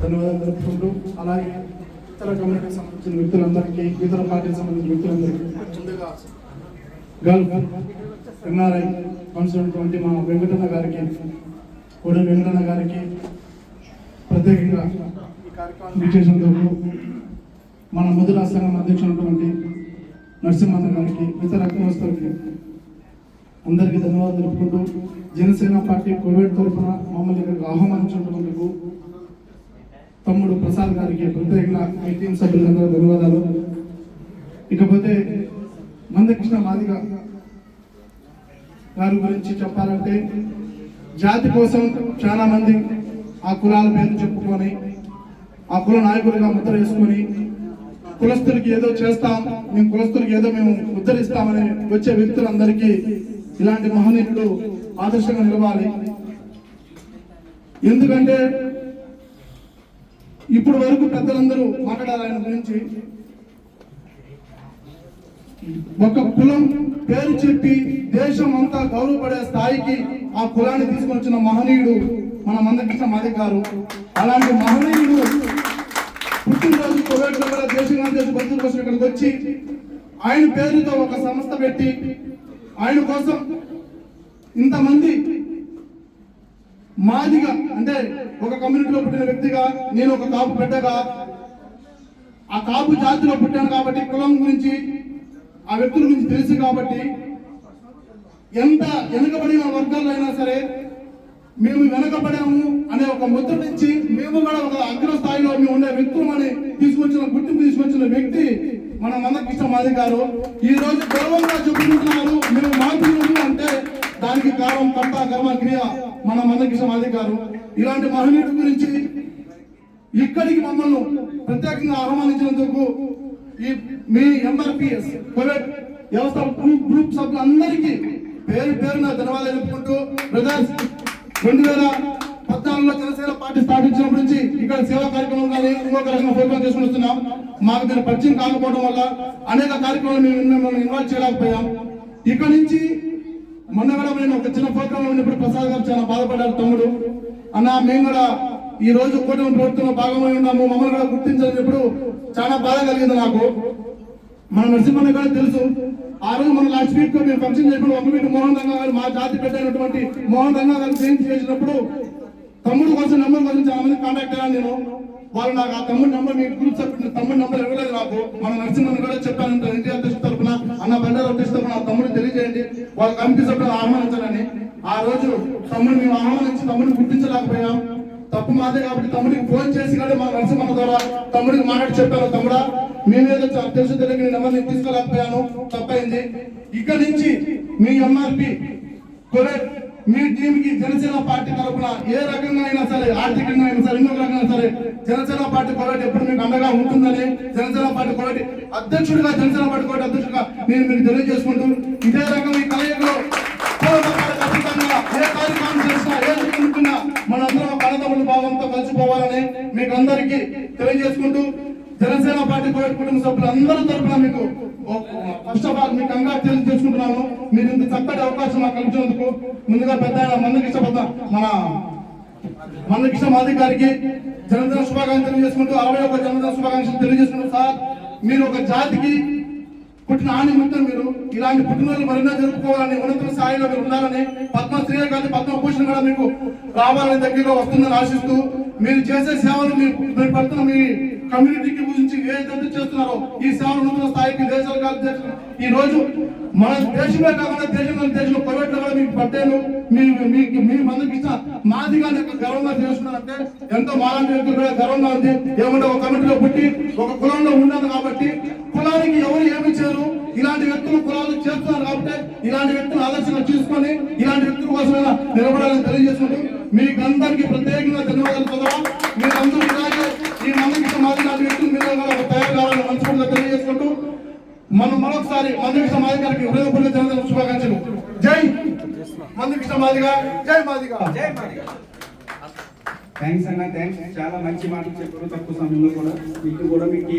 ధన్యవాదాలు తెలుపుకుంటూ అలాగే ఇతర కమ్యూనిటీకి సంబంధించిన వ్యక్తులందరికీ ఇతర పార్టీకి సంబంధించిన వ్యక్తులందరికీ ముందుగా గల్ఫ్ ఎన్ఆర్ఐ కౌన్సిల్ మా వెంకటన్న గారికి కోడి వెంకటన్న గారికి ప్రత్యేకంగా ఈ విచ్చేసినందుకు మన ముద్రా సంఘం అధ్యక్షుడు నరసింహన్న గారికి ఇతర అగ్రవస్తులకి అందరికీ ధన్యవాదాలు తెలుపుకుంటూ జనసేన పార్టీ కోవిడ్ తరఫున మమ్మల్ని ఇక్కడికి ఆహ్వానించినందుకు తమ్ముడు ప్రసాద్ గారికి ప్రత్యేకంగా మీ టీం సభ్యులందరూ ధన్యవాదాలు. ఇకపోతే మందకృష్ణ మాదిగ గారి గురించి చెప్పాలంటే జాతి కోసం చాలా మంది ఆ కులాల పేరు చెప్పుకొని ఆ కుల నాయకులుగా ముద్ర వేసుకొని కులస్తులకి ఏదో చేస్తాం మేము కులస్తులకి ఏదో మేము ఉద్ధరిస్తామని వచ్చే వ్యక్తులందరికీ ఇలాంటి మహనీయులు ఆదర్శంగా నిలవాలి. ఎందుకంటే ఇప్పుడు వరకు పెద్దలందరూ మాట్లాడారు ఆయన గురించి. ఒక కులం పేరు చెప్పి దేశం అంతా గౌరవపడే స్థాయికి ఆ కులాన్ని తీసుకొని వచ్చిన మహనీయుడు మన మందకృష్ణ మాది గారు. అలాంటి మహనీయుడు పుట్టినరోజు కోవిడ్ కూడా దేశంగా చేసి కోసం ఇక్కడికి వచ్చి ఆయన పేరుతో ఒక సంస్థ పెట్టి ఆయన కోసం ఇంతమంది మాదిగా అంటే ఒక కమ్యూనిటీలో పుట్టిన వ్యక్తిగా నేను ఒక కాపు పెట్టగా ఆ కాపు జాతిలో పుట్టాను కాబట్టి కులం గురించి ఆ వ్యక్తుల గురించి తెలుసు కాబట్టి ఎంత వెనుకబడిన వర్గాల్లో అయినా సరే మేము వెనకబడాము అనే ఒక ముద్ర నుంచి మేము కూడా ఒక అగ్ర స్థాయిలో మేము ఉండే వ్యక్తులమని తీసుకొచ్చిన గుర్తింపు తీసుకొచ్చిన వ్యక్తి మన మందకృష్ణ మాది గారు ఈ రోజు గర్వంగా చెప్పుకుంటున్నారు మీరు మాతృలు అంటే దానికి కారణం కర్త కర్మ క్రియ మన మందకృష్ణ మాది గారు ఇలాంటి మహనీయుడి గురించి ఇక్కడికి మమ్మల్ని ప్రత్యేకంగా ఆహ్వానించినందుకు ఈ మీ ఎంఆర్పిఎస్ కోవిడ్ వ్యవస్థ గ్రూప్ గ్రూప్ సభ్యులందరికీ పేరు పేరున ధన్యవాదాలు చెప్పుకుంటూ బ్రదర్స్ రెండు వేల పద్నాలుగులో ఇక్కడ సేవా కార్యక్రమం కానీ ఇంకొక రకంగా ప్రోగ్రామ్ చేసుకుని వస్తున్నాం. మాకు మీరు పరిచయం కాకపోవడం వల్ల అనేక కార్యక్రమాలు మేము మిమ్మల్ని ఇన్వాల్వ్ చేయలేకపోయాం. ఇక్కడ నుంచి మొన్న కూడా నేను ఒక చిన్న ప్రోగ్రామ్ ఉన్నప్పుడు ప్రసాద్ గారు చాలా బాధపడ్డారు తమ్ముడు. అన్న మేము కూడా ఈ రోజు కూటమి ప్రభుత్వంలో భాగమై ఉన్నాము. మమ్మల్ని కూడా గుర్తించినప్పుడు చాలా బాధ కలిగింది నాకు. మన నరసింహన్న కూడా తెలుసు ఆ రోజు మన లాస్ట్ వీక్ మేము ఫంక్షన్ చేసినప్పుడు అమ్మవీటి మోహన్ రంగా గారు మా జాతి పెద్ద అయినటువంటి మోహన్ రంగా గారు జయంతి చేసినప్పుడు తమ్ముడు కోసం నెంబర్ కోసం చాలా మంది కాంటాక్ట్ అయ్యాను నేను. వాళ్ళు నాకు ఆ తమ్ముడు నెంబర్ మీ గ్రూప్ సభ్యుడు తమ్ముడు నెంబర్ ఇవ్వలేదు నాకు. మన నరసింహన్ కూడా చెప్పాను ఇంటి అధ్యక్షుడు తరఫున అన్న బండారు అధ్యక్షుడు తరఫున ఆ తమ్ముడు తెలియజేయండి. వాళ్ళ కమిటీ సభ్యులు ఆహ్వానించాలని. ఆ రోజు తమ్ముడు మేము ఆహ్వానించి తమ్ముడిని గుర్తించలేకపోయాం. తప్పు మాదే కాబట్టి తమ్ముడికి ఫోన్ చేసి కూడా మా నరసింహన్న ద్వారా తమ్ముడికి మాట్లాడి చెప్పాను తమ్ముడా. మీ మీద తెలుసు తెలియక నేను నెంబర్ నేను తీసుకోలేకపోయాను. తప్పైంది. ఇక్కడ నుంచి మీ ఎంఆర్పి కొరెక్ట్ మీ టీమ్కి జనసేన పార్టీ తరఫున ఏ రకంగా అయినా సరే ఆర్థికంగా అయినా సరే ఇంకొక రకంగా సరే జనసేన పార్టీ కొరటి ఎప్పుడు మీకు అండగా ఉంటుందని జనసేన పార్టీ కొరటి అధ్యక్షుడిగా జనసేన పార్టీ కొరటి అధ్యక్షుడిగా నేను మీకు తెలియజేసుకుంటూ ఇదే రకం ఈ కలయికలో ఏ కార్యక్రమం చేసినా ఏ మనందరం ఒక భావంతో కలిసిపోవాలని మీకు అందరికీ తెలియజేసుకుంటూ జనసేన పార్టీ కోవిడ్ కుటుంబ సభ్యులు తరఫున ఫస్ట్ ఆఫ్ ఆల్ మీకు అంగా తెలుసుకుంటున్నాను మీరు ఇంత చక్కటి అవకాశం నాకు కల్పించినందుకు ముందుగా పెద్ద ఆయన పెద్ద మన మందకృష్ణ మాది గారికి జన్మదిన శుభాకాంక్షలు తెలియజేసుకుంటూ అరవై ఒక జన్మదిన శుభాకాంక్షలు తెలియజేసుకుంటూ సార్ మీరు ఒక జాతికి పుట్టిన ఆని మిత్రులు మీరు. ఇలాంటి పుట్టినరోజు మరెన్నో జరుపుకోవాలని ఉన్నత స్థాయిలో మీరు ఉండాలని పద్మశ్రీ కానీ పద్మభూషణ్ కూడా మీకు రావాలని దగ్గరలో వస్తుందని ఆశిస్తూ మీరు చేసే సేవలు మీరు మీరు పడుతున్న మీ కమ్యూనిటీకి గురించి ఏదైతే చేస్తున్నారు. ఈ సేవలు నూతన స్థాయికి దేశాలు కాదు ఈ రోజు మన దేశమే కాకుండా దేశంలో దేశంలో ప్రైవేట్ కూడా మీకు పట్టాను. మీ మీకు మీ మందికి ఇచ్చిన మాదిగా గర్వంగా చేస్తున్నారంటే ఎంతో మాలాంటి వ్యక్తులు కూడా గర్వంగా ఉంది. ఏమంటే ఒక కమిటీలో పుట్టి ఒక కులంలో ఉన్నాను కాబట్టి కులానికి ఎవరు ఏమి చేయరు. ఇలాంటి వ్యక్తులు కులాలు చేస్తున్నారు కాబట్టి ఇలాంటి వ్యక్తులు ఆలోచన తీసుకొని ఇలాంటి వ్యక్తుల కోసమైనా నిలబడాలని తెలియజేసుకుంటూ మీకందరికీ ప్రత్యేకంగా ధన్యవాదాలు చదవా మీరందరూ అందరూ ఇలాగే ఈ మందకృష్ణ మాది లాంటి వ్యక్తులు మీరు కూడా తయారు కావాలని మనస్ఫూర్తిగా తెలియజేసుకుంటూ మనం మరొకసారి మందకృష్ణ మాది గారికి హృదయపూర్వక జనదన శుభాకాంక్షలు. జై! మందకృష్ణ మాదిగా జై మాదిగా. థ్యాంక్స్ అన్న థ్యాంక్స్ చాలా మంచి మాటలు చెప్పారు తక్కువ సమయంలో కూడా. మీకు కూడా మీకు